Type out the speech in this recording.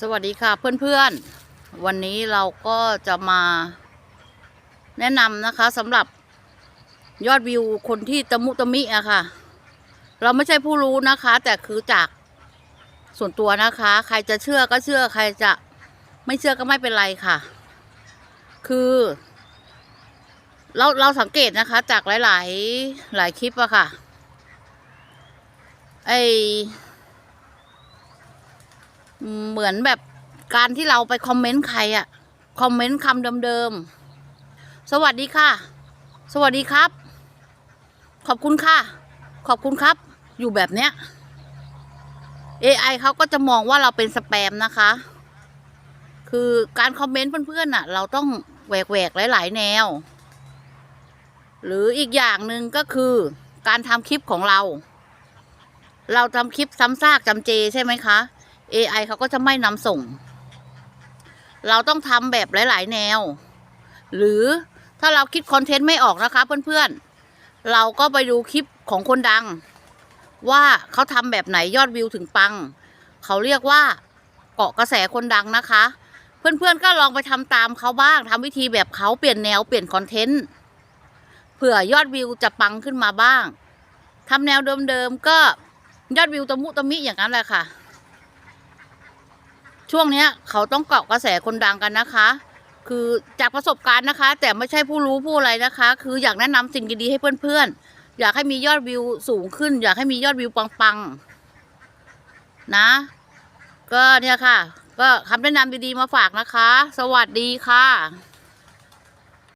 สวัสดีค่ะเพื่อนๆ วันนี้เราก็จะมาแนะนำนะคะสำหรับยอดวิวคนที่ตะมุตะมิอะค่ะ เราไม่ใช่ผู้รู้นะคะ แต่คือจากส่วนตัวนะคะ ใครจะเชื่อก็เชื่อใครจะไม่เชื่อก็ไม่เป็นไรค่ะ คือ เราเราสังเกตนะคะ จากหลาย ๆ หลายคลิปอะค่ะไอ เหมือนแบบการที่เราไปคอมเมนต์ใครอะคอมเมนต์คำเดิมๆ สวัสดีค่ะ สวัสดีครับ ขอบคุณค่ะ ขอบคุณครับ อยู่แบบเนี้ย AI เขาก็จะมองว่าเราเป็นสแปมนะคะ คือการคอมเมนต์เพื่อนๆน่ะเราต้องแหวกๆหลาย ๆ แนว หรืออีกอย่างหนึ่งก็คือ การทำคลิปของเรา เราทำคลิปซ้ำซากจำเจใช่ไหมคะ AI เขาก็จะไม่นำส่ง เราต้องทำแบบหลาย ๆ แนว หรือถ้าเราคิดคอนเทนต์ไม่ออกนะคะเพื่อนๆ เราก็ไปดูคลิปของคนดัง ว่าเขาทำแบบไหนยอดวิวถึงปัง เขาเรียกว่าเกาะกระแสคนดังนะคะ เพื่อนๆก็ลองไปทำตามเขาบ้างทำวิธีแบบเขาเปลี่ยนแนวเปลี่ยนคอนเทนต์เผื่อยอดวิวจะปังขึ้นมาบ้างทำแนวเดิมๆก็ยอดวิวตะมุตะมิอย่างนั้นแหละค่ะ ช่วงเนี้ยเขาต้องเกาะกระแสคนดังกันนะคะ คือจากประสบการณ์นะคะ แต่ไม่ใช่ผู้รู้ผู้อะไรนะคะ คืออยากแนะนำสิ่งดีๆให้เพื่อนๆ อยากให้มียอดวิวสูงขึ้น อยากให้มียอดวิวปังๆนะ ก็เนี่ยค่ะ ก็คำแนะนำดีๆมาฝากนะคะ สวัสดีค่ะ